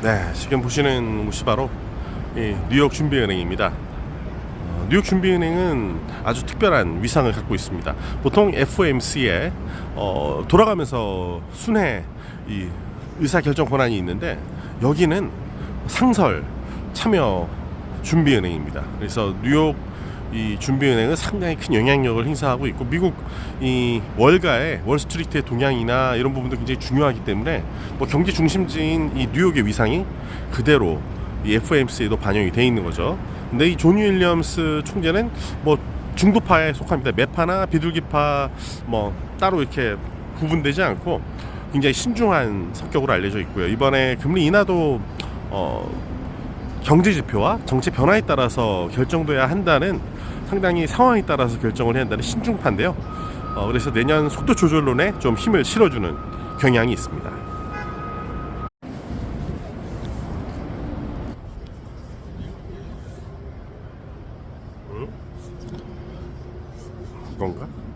네, 지금 보시는 곳이 바로 이 뉴욕 준비은행입니다. 어, 뉴욕 준비은행은 아주 특별한 위상을 갖고 있습니다. 보통 FOMC에 어, 돌아가면서 순회 이 의사 결정 권한이 있는데 여기는 상설 참여 준비은행입니다. 그래서 뉴욕 이 준비은행은 상당히 큰 영향력을 행사하고 있고 미국 이 월가의 월스트리트의 동향이나 이런 부분도 굉장히 중요하기 때문에 뭐 경제 중심지인 이 뉴욕의 위상이 그대로 이 FOMC에도 반영이 돼 있는 거죠. 근데 이존 윌리엄스 총재는 뭐 중도파에 속합니다. 매파나 비둘기파 뭐 따로 이렇게 구분되지 않고 굉장히 신중한 성격으로 알려져 있고요. 이번에 금리 인하도 어 경제 지표와 정책 변화에 따라서 결정돼야 한다는 상당히 상황에 따라서 결정을 해야 한다는 신중파인데요. 어, 그래서 내년 속도 조절론에 좀 힘을 실어주는 경향이 있습니다. 응? 이건가?